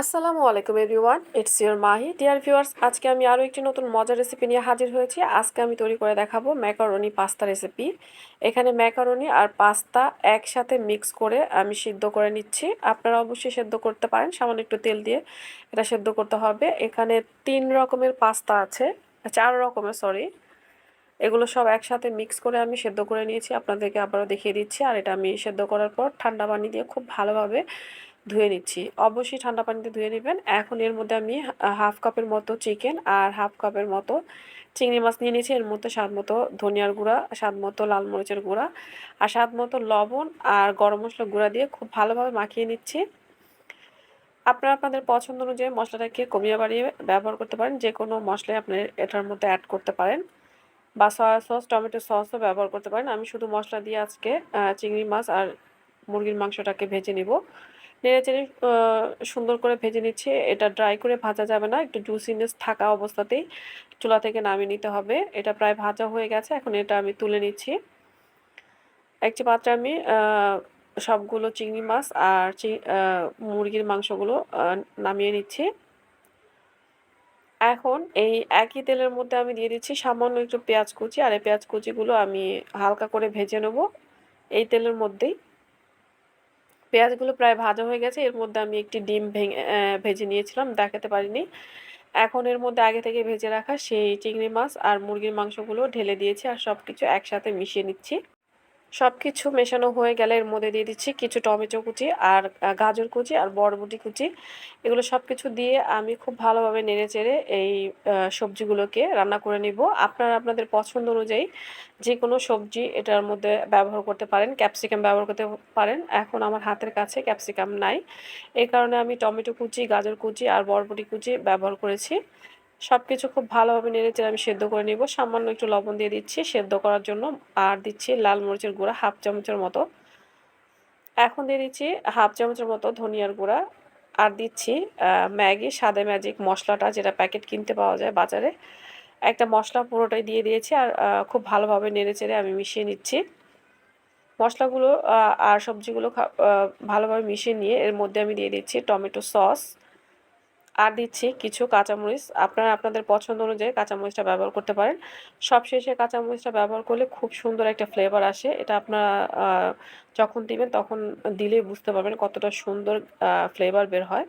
আসসালামু আলাইকুম everyone it's your Mahi dear viewers আজকে আমি আরও একটি নতুন মজার রেসিপি নিয়ে হাজির হয়েছি। আজকে আমি তৈরি করে দেখাবো ম্যাকারনি পাস্তা রেসিপি এখানে ম্যাকারনি আর পাস্তা একসাথে মিক্স করে আমি সিদ্ধ করে নিচ্ছি। আপনারা অবশ্যই সেদ্ধ করতে পারেন। সামান্য একটু তেল দিয়ে এটা সেদ্ধ করতে হবে। এখানে তিন রকমের পাস্তা আছে। চার রকমের সরি এগুলো সব একসাথে মিক্স করে আমি সেদ্ধ করে নিয়েছি। আপনাদেরকে আবারও দেখিয়ে দিচ্ছি। আর এটা আমি সেদ্ধ করার পর ঠান্ডা পানি দিয়ে খুব ভালোভাবে ধুয়ে নিচ্ছি। অবশ্যই ঠান্ডা পানিতে ধুয়ে নেবেন। এখন এর মধ্যে আমি হাফ কাপের মতো চিকেন আর হাফ কাপের মতো চিংড়ি মাছ নিয়ে নিয়েছি। এর মধ্যে স্বাদ মতো ধনিয়ার গুঁড়া, স্বাদ মতো লাল মরিচের গুঁড়া আর স্বাদ মতো লবণ আর গরম মশলা গুঁড়া দিয়ে খুব ভালোভাবে মাখিয়ে নিচ্ছি। আপনারা আপনাদের পছন্দ অনুযায়ী মশলাটাকে কমিয়ে বাড়িয়ে ব্যবহার করতে পারেন। যে কোনো মশলাই আপনি এটার মধ্যে অ্যাড করতে পারেন বা সয়া সস টমেটো সসও ব্যবহার করতে পারেন। আমি শুধু মশলা দিয়ে আজকে চিংড়ি মাছ আর মুরগির মাংসটাকে ভেজে নিব। নেড়ে চেড়ে সুন্দর করে ভেজে নিচ্ছি। এটা ড্রাই করে ভাজা যাবে না, একটু জুসিনেস থাকা অবস্থাতেই চুলা থেকে নামিয়ে নিতে হবে। এটা প্রায় ভাজা হয়ে গেছে, এখন এটা আমি তুলে নিচ্ছি। একটি পাত্রে আমি সবগুলো চিংড়ি মাছ আর মুরগির মাংসগুলো নামিয়ে নিচ্ছি। এখন এই একই তেলের মধ্যে আমি দিয়ে দিচ্ছি সামান্য একটু পেঁয়াজ কুচি, আর এই পেঁয়াজ কুচিগুলো আমি হালকা করে ভেজে নেব। এই তেলের মধ্যেই পেঁয়াজগুলো প্রায় ভাজা হয়ে গেছে। এর মধ্যে আমি একটি ডিম ভেঙে ভেজে নিয়েছিলাম, দেখাতে পারিনি। এখন এর মধ্যে আগে থেকে ভেজে রাখা সেই চিংড়ি মাছ আর মুরগির মাংসগুলো ঢেলে দিয়েছি আর সব কিছু একসাথে মিশিয়ে নিচ্ছি। সব কিছু মেশানো হয়ে গেলে এর মধ্যে দিয়ে দিচ্ছি কিছু টমেটো কুচি আর গাজর কুচি আর বরবটি কুচি। এগুলো সব কিছু দিয়ে আমি খুব ভালোভাবে নেড়ে চেড়ে এই সবজিগুলোকে রান্না করে নিব। আপনারা আপনাদের পছন্দ অনুযায়ী যে কোনো সবজি এটার মধ্যে ব্যবহার করতে পারেন, ক্যাপসিকাম ব্যবহার করতে পারেন। এখন আমার হাতের কাছে ক্যাপসিকাম নাই। এই কারণে আমি টমেটো কুচি, গাজর কুচি আর বরবটি কুচি ব্যবহার করেছি। সব কিছু খুব ভালোভাবে নেড়েচেড়ে আমি সেদ্ধ করে নিব। সামান্য একটু লবণ দিয়ে দিচ্ছি, সেদ্ধ করার জন্য আর দিচ্ছি লাল মরিচের গুঁড়া, হাফ চামচের মতো। এখন দিয়ে দিচ্ছি হাফ চামচের মতো ধনিয়ার গুঁড়া আর দিচ্ছি ম্যাগি, সাদা ম্যাজিক মশলাটা যেটা প্যাকেট কিনতে পাওয়া যায় বাজারে। একটা মশলা পুরোটাই দিয়ে দিয়েছি আর খুব ভালোভাবে নেড়েচেড়ে আমি মিশিয়ে নিচ্ছি। মশলাগুলো আর সবজিগুলো ভালোভাবে মিশিয়ে নিয়ে এর মধ্যে আমি দিয়ে দিচ্ছি টমেটো সস। আর দিচ্ছি কিছু কাঁচামরিচ। আপনারা আপনাদের পছন্দ অনুযায়ী কাঁচামরিচটা ব্যবহার করতে পারেন। সবশেষে কাঁচামরিচটা ব্যবহার করলে খুব সুন্দর একটা ফ্লেভার আসে। এটা আপনারা যখন দিবেন তখন দিলেই বুঝতে পারবেন কতটা সুন্দর ফ্লেভার বের হয়।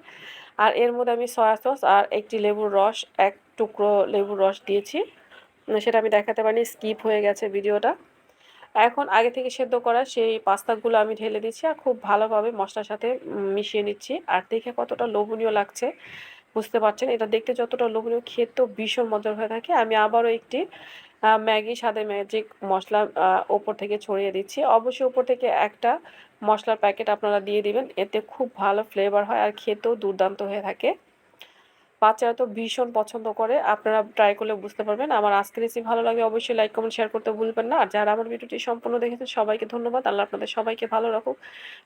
আর এর মধ্যে আমি সয়া সস আর একটি লেবুর রস, এক টুকরো লেবুর রস দিয়েছি। সেটা আমি দেখাতে পারিনি স্কিপ হয়ে গেছে ভিডিওটা এখন আগে থেকে সেদ্ধ করা সেই পাস্তাগুলো আমি ঢেলে দিচ্ছি আর খুব ভালোভাবে মশলার সাথে মিশিয়ে নিচ্ছি। আর দেখে কতটা লোভনীয় লাগছে, বুঝতে পারছেন? এটা দেখতে যতটা লোভনীয়, খেতেও ভীষণ মজার হয়ে থাকে। আমি আবারও একটি ম্যাগি সাদে ম্যাজিক মশলা ওপর থেকে ছড়িয়ে দিচ্ছি। অবশ্যই ওপর থেকে একটা মশলার প্যাকেট আপনারা দিয়ে দিবেন, এতে খুব ভালো ফ্লেভার হয় আর খেতেও দুর্দান্ত হয়ে থাকে। বাচ্চারা তো ভীষণ পছন্দ করে, আপনারা ট্রাই করলে বুঝতে পারবেন। আমার আজকে রেসিপি ভালো লাগে অবশ্যই লাইক কমেন্ট শেয়ার করতে ভুলবেন না। আর যারা আমার ভিডিওটি সম্পূর্ণ দেখেছেন, সবাইকে ধন্যবাদ। আল্লাহ আপনাদের সবাইকে ভালো রাখুক,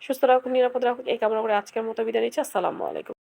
সুস্থ রাখুক, নিরাপদ রাখুক। এই কামনা করে আজকের মতো বিদায় নিচ্ছি। আসসালামু আলাইকুম।